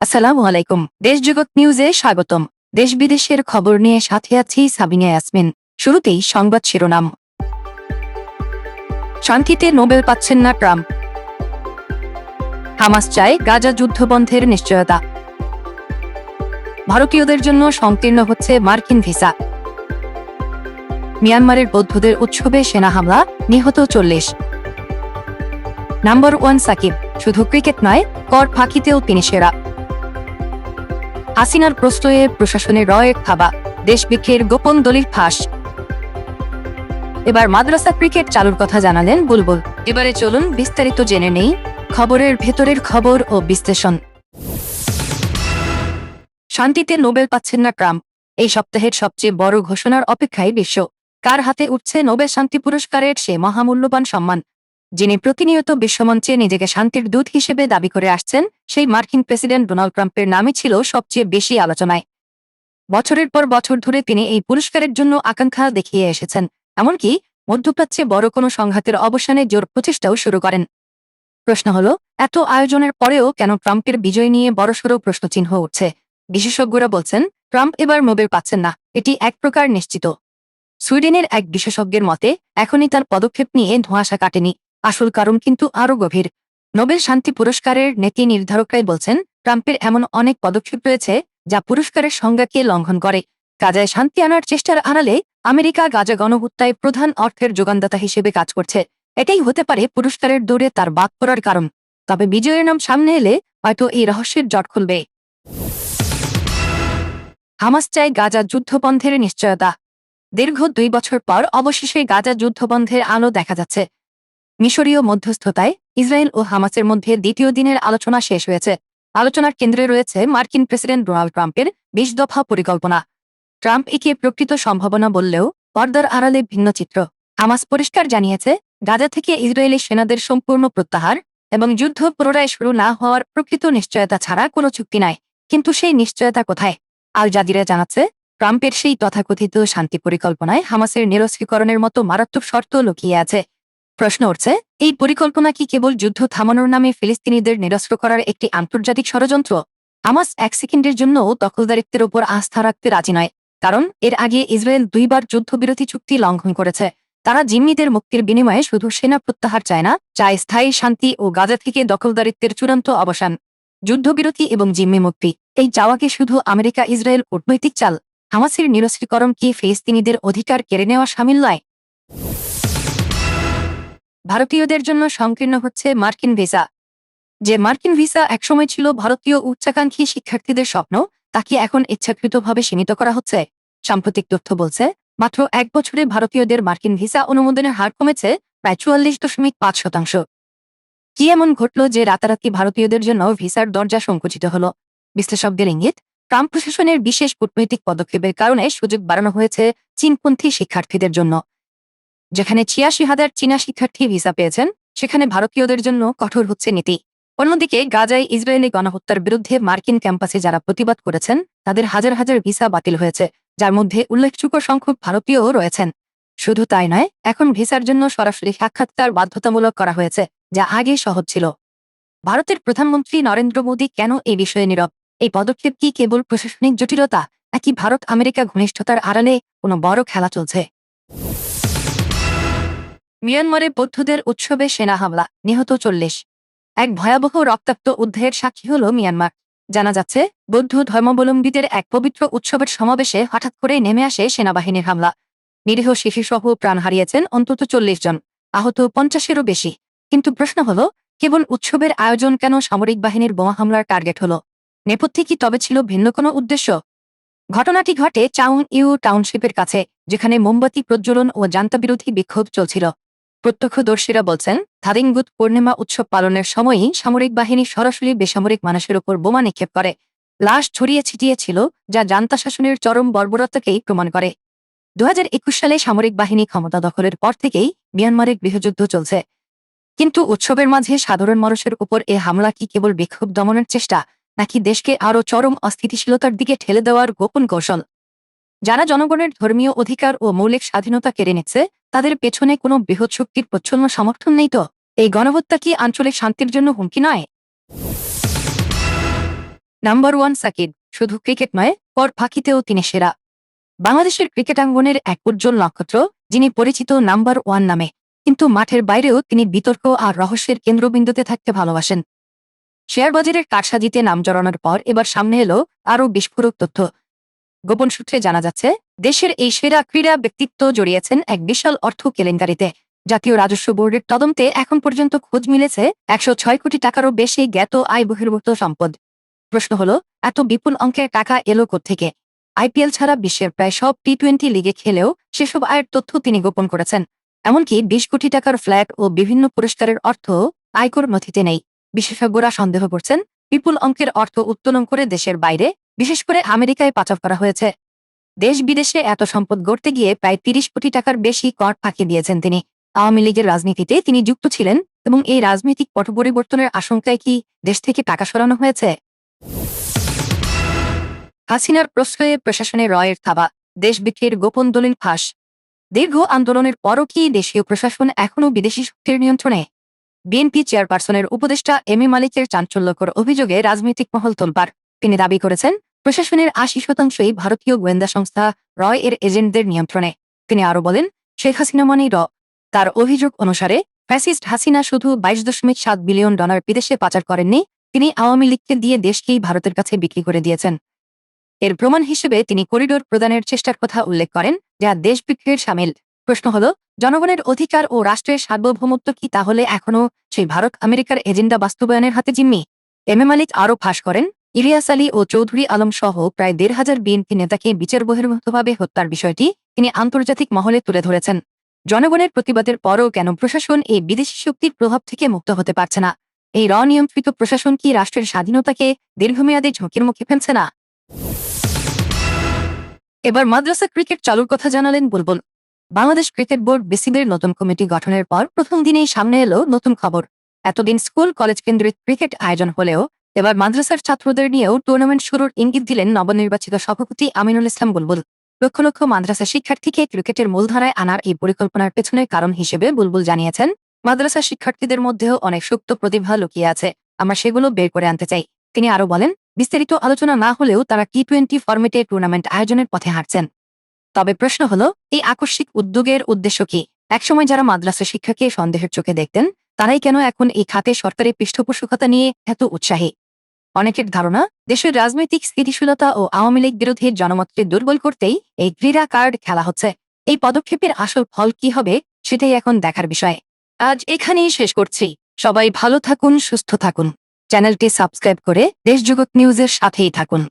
আসসালামু আলাইকুম। দেশ জগৎ নিউজে স্বাগতম। দেশ বিদেশের খবর নিয়ে সাথে আছি সাবিনা ইয়াসমিন। শুরুতেই সংবাদ শিরোনাম। শান্তিতে নোবেল পাচ্ছেন না ট্রাম্প। হামাস চায় গাজা যুদ্ধবন্ধের নিশ্চয়তা। ভারতীয়দের জন্য সংকীর্ণ হচ্ছে মার্কিন ভিসা। মিয়ানমারের বৌদ্ধদের উৎসবে সেনা হামলা, নিহত চল্লিশ। Number one Shakib. শুধু ক্রিকেট নয়, কর ফাঁকিতেও তিনি সেরা। হাসিনার প্রশ্রয়ে প্রশাসনের রয়ের খাবা দেশবিক্ষের গোপন দলিল ফাঁস। এবার মাদ্রাসা ক্রিকেট চালুর কথা জানালেন বুলবুল। এবারে চলুন বিস্তারিত জেনে নেই খবরের ভেতরের খবর ও বিশ্লেষণ। শান্তিতে নোবেল পাচ্ছেন না ট্রাম্প। এই সপ্তাহের সবচেয়ে বড় ঘোষণার অপেক্ষায় বিশ্ব। কার হাতে উঠছে নোবেল শান্তি পুরস্কারের সে মহামূল্যবান সম্মান? যিনি প্রতিনিয়ত বিশ্বমঞ্চে নিজেকে শান্তির দূত হিসেবে দাবি করে আসছেন, সেই মার্কিন প্রেসিডেন্ট ডোনাল্ড ট্রাম্পের নামই ছিল সবচেয়ে বেশি আলোচনায়। বছরের পর বছর ধরে তিনি এই পুরস্কারের জন্য আকাঙ্ক্ষা দেখিয়ে এসেছেন, এমনকি মধ্যপ্রাচ্যে বড় কোনো সংঘাতের অবসানে জোর প্রচেষ্টাও শুরু করেন। প্রশ্ন হল, এত আয়োজনের পরেও কেন ট্রাম্পের বিজয় নিয়ে বড়সড় প্রশ্নচিহ্ন উঠছে? বিশেষজ্ঞরা বলছেন, ট্রাম্প এবার নোবেল পাচ্ছেন না, এটি এক প্রকার নিশ্চিত। সুইডেনের এক বিশেষজ্ঞের মতে, এখনই তার পদক্ষেপ নিয়ে ধোঁয়াশা কাটেনি। আসল কারণ কিন্তু আরও গভীর। নোবেল শান্তি পুরস্কারের নীতি নির্ধারকরাই বলছেন, ট্রাম্পের এমন অনেক পদক্ষেপ রয়েছে যা পুরস্কারের সংজ্ঞাকে লঙ্ঘন করে। গাজায় শান্তি আনার চেষ্টার আড়ালে আমেরিকা গাজা গণহত্যায় প্রধান অর্থের যোগানদাতা হিসেবে কাজ করছে। এটাই হতে পারে পুরস্কারের দৌড়ে তার বাদ পড়ার কারণ। তবে বিজয়ের নাম সামনে এলে হয়তো এই রহস্যের জট খুলবে। হামাস চায় গাজা যুদ্ধবন্ধের নিশ্চয়তা। দীর্ঘ দুই বছর পর অবশেষে গাজা যুদ্ধবন্ধের আলো দেখা যাচ্ছে। মিশরীয় মধ্যস্থতায় ইসরায়েল ও হামাসের মধ্যে দ্বিতীয় দিনের আলোচনা শেষ হয়েছে। আলোচনার কেন্দ্রে রয়েছে মার্কিন প্রেসিডেন্ট ডোনাল্ড ট্রাম্পের বিশ দফা পরিকল্পনা। ট্রাম্প একে প্রকৃত সম্ভাবনা বললেও পর্দার আড়ালে ভিন্ন চিত্র। হামাস পরিষ্কার জানিয়েছে, গাজা থেকে ইসরায়েলি সেনাদের সম্পূর্ণ প্রত্যাহার এবং যুদ্ধ পুনরায় শুরু না হওয়ার প্রকৃত নিশ্চয়তা ছাড়া কোনো চুক্তি নাই। কিন্তু সেই নিশ্চয়তা কোথায়? আল জাদিরা জানাচ্ছে, ট্রাম্পের সেই তথাকথিত শান্তি পরিকল্পনায় হামাসের নিরস্ত্রীকরণের মতো মারাত্মক শর্ত লুকিয়ে আছে। প্রশ্ন উঠছে, এই পরিকল্পনা কি কেবল যুদ্ধ থামানোর নামে ফিলিস্তিনিদের নিরস্ত্র করার একটি আন্তর্জাতিক ষড়যন্ত্র? হামাস এক সেকেন্ডের জন্যও দখলদারিত্বের উপর আস্থা রাখতে রাজি নয়, কারণ এর আগে ইসরায়েল দুইবার যুদ্ধবিরতি চুক্তি লঙ্ঘন করেছে। তারা জিম্মিদের মুক্তির বিনিময়ে শুধু সেনা প্রত্যাহার চায় না, চায় স্থায়ী শান্তি ও গাজা থেকে দখলদারিত্বের চূড়ান্ত অবসান। যুদ্ধবিরতি এবং জিম্মি মুক্তি, এই চাওয়াকে শুধু আমেরিকা ইসরায়েল কূটনৈতিক চাল। হামাসের নিরস্ত্রীকরণ কি ফিলিস্তিনিদের অধিকার কেড়ে নেওয়া সামিল নয়? ভারতীয়দের জন্য সংকীর্ণ হচ্ছে মার্কিন ভিসা। যে মার্কিন ভিসা একসময় ছিল ভারতীয় উচ্চাকাঙ্ক্ষী শিক্ষার্থীদের স্বপ্ন, তাকে এখন ইচ্ছাকৃতভাবে সীমিত করা হচ্ছে। সাম্প্রতিক তথ্য বলছে, মাত্র এক বছরে ভারতীয়দের মার্কিন ভিসা অনুমোদনের হার কমেছে প্রায় চুয়াল্লিশ দশমিক পাঁচ শতাংশ। কি এমন ঘটল যে রাতারাতি ভারতীয়দের জন্য ভিসার দরজা সংকুচিত হল? বিশ্লেষকদের ইঙ্গিত, ট্রাম্প প্রশাসনের বিশেষ কূটনৈতিক পদক্ষেপের কারণে সুযোগ বাড়ানো হয়েছে চীনপন্থী শিক্ষার্থীদের জন্য। যেখানে ছিয়াশি হাজার চীনা শিক্ষার্থী ভিসা পেয়েছেন, সেখানে ভারতীয়দের জন্য কঠোর হচ্ছে নীতি। অন্যদিকে গাজায় ইসরায়েলি গণহত্যার বিরুদ্ধে মার্কিন ক্যাম্পাসে যারা প্রতিবাদ করেছেন, তাদের হাজার হাজার ভিসা বাতিল হয়েছে, যার মধ্যে উল্লেখযোগ্য সংখ্যক ভারতীয়ও রয়েছেন। শুধু তাই নয়, এখন ভিসার জন্য সরাসরি সাক্ষাৎকার বাধ্যতামূলক করা হয়েছে, যা আগে সহজ ছিল। ভারতের প্রধানমন্ত্রী নরেন্দ্র মোদী কেন এই বিষয়ে নীরব? এই পদক্ষেপ কি কেবল প্রশাসনিক জটিলতা, নাকি ভারত আমেরিকা ঘনিষ্ঠতার আড়ালে কোনো বড় খেলা চলছে? মিয়ানমারে বৌদ্ধদের উৎসবে সেনা হামলা, নিহত চল্লিশ। এক ভয়াবহ রক্তাক্ত উদ্ধারের সাক্ষী হল মিয়ানমার। জানা যাচ্ছে, বৌদ্ধ ধর্মাবলম্বীদের এক পবিত্র উৎসবের সমাবেশে হঠাৎ করে নেমে আসে সেনাবাহিনীর হামলা। নিরীহ শিশুসহ প্রাণ হারিয়েছেন অন্তত চল্লিশ জন, আহত পঞ্চাশেরও বেশি। কিন্তু প্রশ্ন হল, কেবল উৎসবের আয়োজন কেন সামরিক বাহিনীর বোমা হামলার টার্গেট হল? নেপথ্যে কি তবে ছিল ভিন্ন কোনো উদ্দেশ্য? ঘটনাটি ঘটে চাউন ইউ টাউনশিপের কাছে, যেখানে মোমবাতি প্রজ্বলন ও জান্তাবিরোধী বিক্ষোভ চলছিল। প্রত্যক্ষদর্শীরা বলছেন থাদিঙ্গুত পূর্ণিমা উৎসব পালনের সময়ই সামরিক বাহিনী সরাসরি বেসামরিক মানুষের উপর বোমা নিক্ষেপ করে। লাশ ছড়িয়ে ছিটিয়ে ছিল, যা জান্তা শাসনের চরম বর্বরতাকেই প্রমাণ করে। দুহাজার একুশ সালে সামরিক বাহিনী ক্ষমতা দখলের পর থেকেই মিয়ানমারে গৃহযুদ্ধ চলছে। কিন্তু উৎসবের মাঝে সাধারণ মানুষের উপর এ হামলা কি কেবল বিক্ষোভ দমনের চেষ্টা, নাকি দেশকে আরও চরম অস্থিতিশীলতার দিকে ঠেলে দেওয়ার গোপন কৌশল? যারা জনগণের ধর্মীয় অধিকার ও মৌলিক স্বাধীনতা কেড়ে নিচ্ছে তাদের পেছনে কোনো বৃহৎ শক্তির প্রচ্ছন্ন সমর্থন নেই তো? এই গণহত্যা কি আঞ্চলিক শান্তির জন্য হুমকি নয়? নাম্বার ওয়ান সাকিব, শুধু ক্রিকেট নয়, পর ফাঁকিতেও তিনি সেরা। বাংলাদেশের ক্রিকেটাঙ্গনের এক উজ্জ্বল নক্ষত্র, যিনি পরিচিত নাম্বার ওয়ান নামে, কিন্তু মাঠের বাইরেও তিনি বিতর্ক আর রহস্যের কেন্দ্রবিন্দুতে থাকতে ভালোবাসেন। শেয়ার বাজারের কারসাজিতে নাম জড়ানোর পর এবার সামনে এলো আরও বিস্ফোরক তথ্য। গোপন সূত্রে জানা যাচ্ছে, দেশের এই সেরা ক্রীড়া ব্যক্তিত্ব জড়িয়েছেন এক বিশাল অর্থ কেলেঙ্কারিতে। জাতীয় রাজস্ব বোর্ডের তদন্তে এখন পর্যন্ত খোঁজ মিলেছে একশো ছয় কোটি টাকারও বেশি জ্ঞাত আয় বহির্ভূত সম্পদ। প্রশ্ন হল, এত বিপুল অঙ্কের টাকা এলো থেকে আইপিএল ছাড়া বিশ্বের প্রায় সব টি টোয়েন্টি লিগে খেলেও সেসব আয়ের তথ্য তিনি গোপন করেছেন। এমনকি বিশ কোটি টাকার ফ্ল্যাট ও বিভিন্ন পুরস্কারের অর্থ আয়কর নথিতে নেই। বিশেষজ্ঞরা সন্দেহ করছেন, বিপুল অঙ্কের অর্থ উত্তোলন করে দেশের বাইরে বিশেষ করে আমেরিকায় পাচার করা হয়েছে। দেশ বিদেশে এত সম্পদ গড়তে গিয়ে প্রায় তিরিশ কোটি টাকার বেশি কর ফাঁকি দিয়েছেন তিনি। আওয়ামী লীগের রাজনীতিতে তিনি যুক্ত ছিলেন এবং এই রাজনৈতিক পট পরিবর্তনের আশঙ্কায় কি দেশ থেকে টাকা সরানো হয়েছে? হাসিনার প্রশ্রয়ে প্রশাসনে রয়ের থাবা, দেশ বিক্রির গোপন দলিল ফাঁস। দীর্ঘ আন্দোলনের পরও কি দেশীয় প্রশাসন এখনও বিদেশি শক্তির নিয়ন্ত্রণে? বিএনপি চেয়ারপারসনের উপদেষ্টা এম এ মালিকের চাঞ্চল্যকর অভিযোগে রাজনৈতিক মহল তোলপার তিনি দাবি করেছেন প্রশাসনের আশি শতাংশই ভারতীয় গোয়েন্দা সংস্থা রয় এর এজেন্টদের নিয়ন্ত্রণে। তিনি আরও বলেন, শেখ হাসিনা মানেই র। তার অভিযোগ অনুসারে, ফ্যাসিস্ট হাসিনা শুধু বাইশ দশমিক সাত বিলিয়ন ডলার বিদেশে পাচার করেননি, তিনি আওয়ামী লীগকে দিয়ে দেশকেই ভারতের কাছে বিক্রি করে দিয়েছেন। এর প্রমাণ হিসেবে তিনি করিডোর প্রদানের চেষ্টার কথা উল্লেখ করেন, যা দেশ বিক্রির সামিল। প্রশ্ন হল, জনগণের অধিকার ও রাষ্ট্রের সার্বভৌমত্ব কি তাহলে এখনও সেই ভারত আমেরিকার এজেন্ডা বাস্তবায়নের হাতে জিম্মি? এম এ মালিক আরও ফাঁস করেন ইলিয়াস আলী ও চৌধুরী আলম সহ প্রায় দেড় হাজার বিএনপি নেতাকে বিচার বহির্ভূতভাবে হত্যার বিষয়টি তিনি আন্তর্জাতিক মহলে তুলে ধরেছেন। জনগণের প্রতিবাদের পরও কেন প্রশাসন এই বিদেশি শক্তির প্রভাব থেকে মুক্ত হতে পারছে না? এই রনিয়ন্ত্রিত প্রশাসন কি রাষ্ট্রের স্বাধীনতাকে দীর্ঘমেয়াদী ঝুঁকির মুখে ফেলছে না? এবার মাদ্রাসা ক্রিকেট চালুর কথা জানালেন বুলবুল। বাংলাদেশ ক্রিকেট বোর্ড বিসিবির নতুন কমিটি গঠনের পর প্রথম দিনেই সামনে এলো নতুন খবর। এতদিন স্কুল, কলেজ কেন্দ্রিক ক্রিকেট আয়োজন হলেও এবার মাদ্রাসার ছাত্রদের নিয়েও টুর্নামেন্ট শুরুর ইঙ্গিত দিলেন নবনির্বাচিত সভাপতি আমিনুল ইসলাম বুলবুল। লক্ষ লক্ষ মাদ্রাসা শিক্ষার্থীকে ক্রিকেটের মূলধারায় আনার এই পরিকল্পনার পেছনের কারণ হিসেবে বুলবুল জানিয়েছেন, মাদ্রাসা শিক্ষার্থীদের মধ্যেও অনেক সুপ্ত প্রতিভা লুকিয়ে আছে, আমরা সেগুলো বের করে আনতে চাই। তিনি আরও বলেন, বিস্তারিত আলোচনা না হলেও তারা টি টোয়েন্টি ফরম্যাটে টুর্নামেন্ট আয়োজনের পথে হাঁটছেন। তবে প্রশ্ন হল, এই আকস্মিক উদ্যোগের উদ্দেশ্য কি? একসময় যারা মাদ্রাসা শিক্ষাকে সন্দেহের চোখে দেখতেন, তারাই কেন এখন এই খাতে সরকারি পৃষ্ঠপোষকতা নিয়ে এত উৎসাহী? অনেকের ধারণা, দেশের রাজনৈতিক স্থিতিশীলতা ও আওয়ামী লীগ বিরোধী জনমতকে দুর্বল করতেই এই ক্রীড়া কার্ড খেলা হচ্ছে। এই পদক্ষেপের আসল ফল কি হবে, সেটাই এখন দেখার বিষয়। আজ এখানেই শেষ করছি। সবাই ভালো থাকুন, সুস্থ থাকুন। চ্যানেলটি সাবস্ক্রাইব করে দেশ দেশজগৎ নিউজের সাথেই থাকুন।